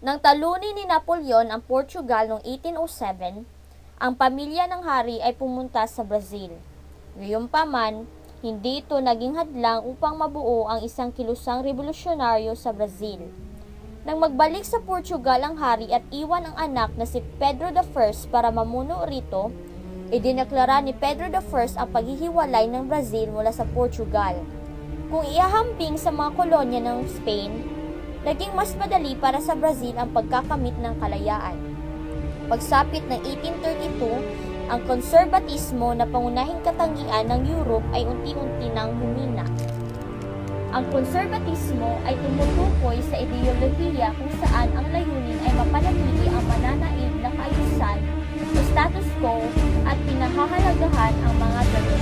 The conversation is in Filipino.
Nang talunin ni Napoleon ang Portugal noong 1807, ang pamilya ng hari ay pumunta sa Brazil. Gayunpaman, hindi ito naging hadlang upang mabuo ang isang kilusang revolusyonaryo sa Brazil. Nang magbalik sa Portugal ang hari at iwan ang anak na si Pedro I para mamuno rito, idineklara ni Pedro I ang paghihiwalay ng Brazil mula sa Portugal. Kung iahambing sa mga kolonya ng Spain, naging mas madali para sa Brazil ang pagkakamit ng kalayaan. Pagsapit ng 1832, ang konserbatismo na pangunahing katangian ng Europe ay unti-unti nang humina. Ang konserbatismo ay tumutukoy sa ideolohiya kung saan ang layunin ay mapanatili ang mananaig na kaayusan, status quo, at pinahahalagahan ang mga ganun